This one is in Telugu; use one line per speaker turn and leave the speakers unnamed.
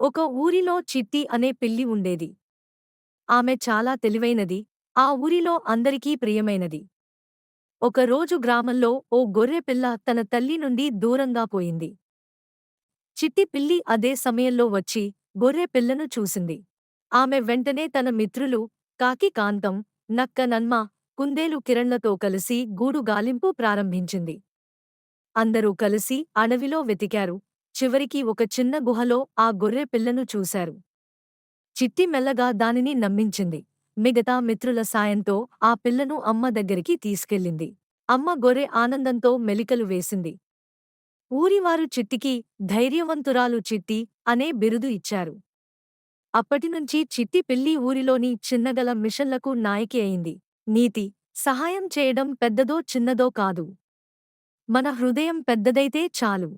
ఒక ఊరిలో చిట్టి అనే పిల్లి ఉండేది. ఆమె చాలా తెలివైనది. ఆ ఊరిలో అందరికీ ప్రియమైనది. ఒకరోజు గ్రామంలో ఓ గొర్రె పిల్ల తన తల్లి నుండి దూరంగా పోయింది. చిట్టి పిల్లి అదే సమయంలో వచ్చి గొర్రె పిల్లను చూసింది. ఆమె వెంటనే తన మిత్రులు కాకి కాంతం నక్క నన్మ కుందేలు కిరణ్లతో కలిసి గూడు గాలింపు ప్రారంభించింది. అందరూ కలిసి అడవిలో వెతికారు. చివరికి ఒక చిన్న గుహలో ఆ గొర్రె పిల్లను చూశారు. చిట్టి మెల్లగా దానిని నమ్మించింది. మిగతా మిత్రుల సాయంతో ఆ పిల్లను అమ్మ దగ్గరికి తీసుకెళ్ళింది. అమ్మ గొర్రె ఆనందంతో మెలికలు వేసింది. ఊరివారు చిట్టికి ధైర్యవంతురాలు చిట్టి అనే బిరుదు ఇచ్చారు. అప్పటినుంచి చిట్టి పిల్లి ఊరిలోని చిన్నగల మిషన్లకు నాయకి అయింది. నీతి సహాయం చేయడం పెద్దదో చిన్నదో కాదు. మన హృదయం పెద్దదైతే చాలు.